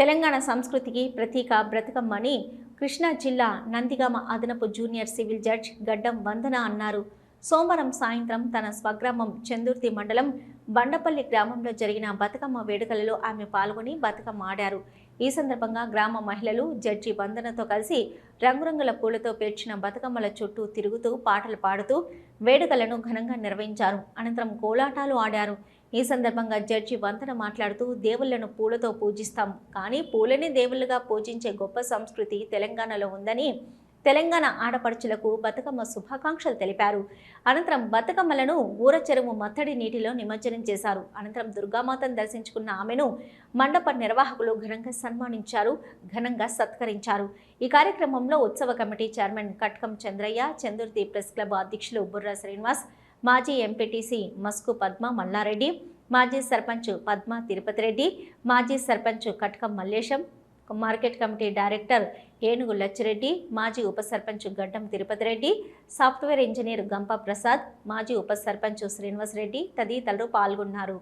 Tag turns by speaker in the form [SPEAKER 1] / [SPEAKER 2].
[SPEAKER 1] తెలంగాణ సంస్కృతికి ప్రతీక బ్రతకమ్మని కృష్ణా జిల్లా నందిగామ అదనపు జూనియర్ సివిల్ జడ్జ్ గడ్డం వందన అన్నారు. సోమవారం సాయంత్రం తన స్వగ్రామం చందుర్తి మండలం బండపల్లి గ్రామంలో జరిగిన బతుకమ్మ వేడుకలలో ఆమె పాల్గొని బతుకమ్మ ఆడారు. ఈ సందర్భంగా గ్రామ మహిళలు జడ్జి వందనతో కలిసి రంగురంగుల పూలతో పేర్చిన బతుకమ్మల చుట్టూ తిరుగుతూ పాటలు పాడుతూ వేడుకలను ఘనంగా నిర్వహించారు. అనంతరం కోలాటాలు ఆడారు. ఈ సందర్భంగా జడ్జి వంతన మాట్లాడుతూ దేవుళ్ళను పూలతో పూజిస్తాం. కానీ పూలని దేవుళ్ళుగా పూజించే గొప్ప సంస్కృతి తెలంగాణలో ఉందని తెలంగాణ ఆడపడుచులకు బతుకమ్మ శుభాకాంక్షలు తెలిపారు. అనంతరం బతుకమ్మలను ఊర చెరువు మత్తడి నీటిలో నిమజ్జనం చేశారు. అనంతరం దుర్గామాతను దర్శించుకున్న ఆమెను మండప నిర్వాహకులు ఘనంగా సన్మానించారు ఘనంగా సత్కరించారు. ఈ కార్యక్రమంలో ఉత్సవ committee chairman Katkam Chandraiah Chandurthi press club అధ్యక్షులు బుర్రా శ్రీనివాస్ మాజీ ఎంపీటీసీ మస్కు పద్మ మల్లారెడ్డి మాజీ సర్పంచ్ పద్మ తిరుపతి రెడ్డి మాజీ sarpanch Katkam Mallesham market committee director Enugu Lachireddy మాజీ ఉప సర్పంచ్ గడ్డం తిరుపతి రెడ్డి సాఫ్ట్వేర్ ఇంజనీర్ గంప ప్రసాద్ మాజీ ఉప సర్పంచ్ శ్రీనివాస్ రెడ్డి తదితరులు పాల్గొన్నారు.